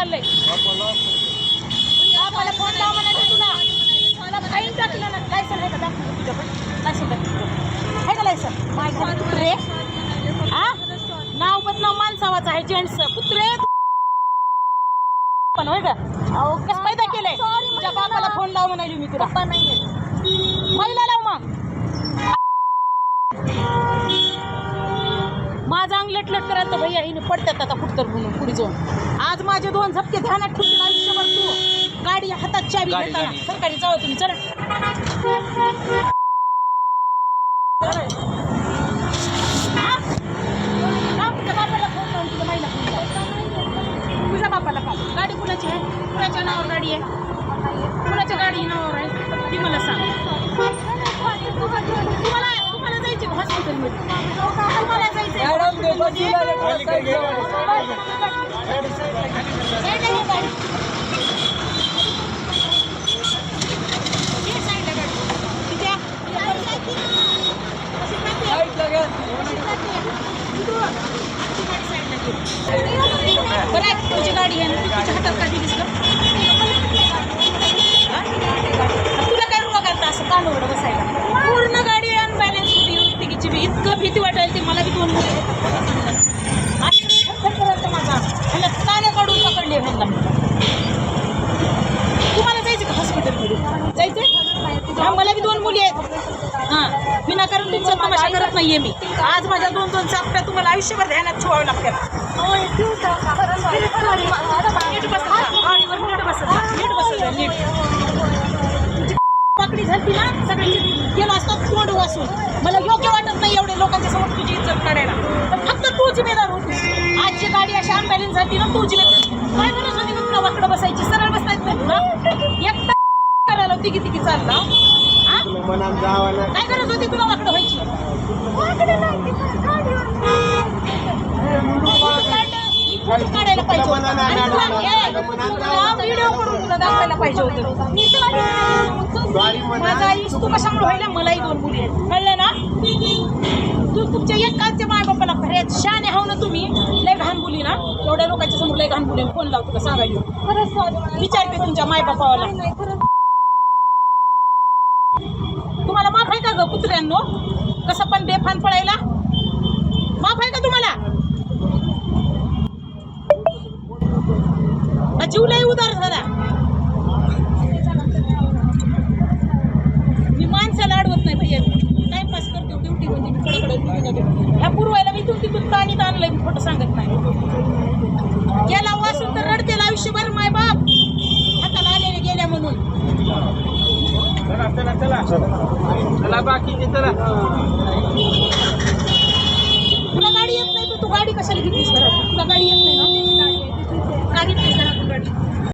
चाललंय. बापाला फोन लाव म्हणायचं तुला. मला फाईन टाकलं ना. लायसन आहे का? दाखव तुझ्याकडे. लायसन दाखव आहे का लायसन माय घरी कुत्रे. हा नाव बदनाव माणसावाचं आहे जेंट्स कुत्रे. पण होय का? अहो कसं पैदा केलंय? तुझ्या बापाला फोन लाव म्हणाली मी तुला. नाही माझा अंग लटलट करायला तर भैया हिने पडतात आता कुठतर म्हणून पुढे जाऊन. आज माझे दोन झपके ध्यानात ठेवतील आयुष्यभर तू. गाडी हातात चावी गाडी, घेताना. गाडी. सरकारी जाऊ तुम्ही चला. हा? लाव तुझ्या बापाला फोन लावून तुझ्या बाईला फोन लाव. तुझ्या बापाला का गाडी कुणाची आहे? कुणाच्या नावावर गाडी आहे? कुणाच्या गाडी नावावर आहे? ती मला सांग. तुम्हाला तुम्हाला जायचे हॉस्पिटलमध्ये बरं तुझी गाडी आहे ना, तुझ्या हातात का दिलीस का? तुला काय रुवा करता असं कान उघडं बसायला पूर्ण गाडी अनबॅलन्स होती तिकीची इतकं भीती वाटायला ती मला बी दोन मुलं होते, खरं सांगणार. आणि खरं खरं होतं माझा ह्याला काने काढून पकडले ह्यांना तुम्हाला जायचं का हॉस्पिटलमध्ये जायचं हा मला बी दोन मुली आहेत. हां विनाकारण तुमचा तमाशा करत नाहीये मी. आज माझ्या दोन दोन चापट्या तुम्हाला आयुष्यभर ध्यानात ठेवावं लागतात. नीट नीट पकडी झाली ना सगळ्यांची. गेलो असतात तोंड वासून मला योग्य वाटत नाही एवढे लोकांच्या समोर तुझी इज्जत काढायला. पण फक्त तू जिम्मेदार होती. आजची गाडी अशी अनबॅलेन्स झाली ना तू जिम्मेदार काय गरज होती तुला वाकडं बसायची. सरळ तिघी तिघी चालला? हा? काय गरज होती तुला वाकडं व्हायची? काढायला पाहिजे होतं. आणि तुला- ए, तुला व्हिडिओ करून तुला दाखवायला पाहिजे होतं. माझा आयुष तू कशामुळे व्हायला? मलाही दोन मुली आहेत. कळलं ना? तू तुमच्या एक कालच्या माय बापाला खऱ्यात शाने हाव ना तुम्ही. लय घाण बोली ना? एवढ्या लोकांच्या समोर लय घाण बोली फोन लाव तुला सांगायला? विचारते तुमच्या माय बापाला तुम्हाला माफ आहे का ग कुत्र्यांनो? कसं पण बेफान पडायला? माफ आहे का तुम्हाला? जीव लय उदार झाला. मी माणसाला अडवत नाही भैया. टाइमपास करतो ड्युटी म्हणजे मी कडकडत ह्या पूर्वायला मी तुमची तुमचं आणि आणलंय मी खोटं सांगत नाही गेला वासून तर रडतेला आयुष्यभर माय बाप हाताला आलेले गेल्या म्हणून चला. चला. चला चला.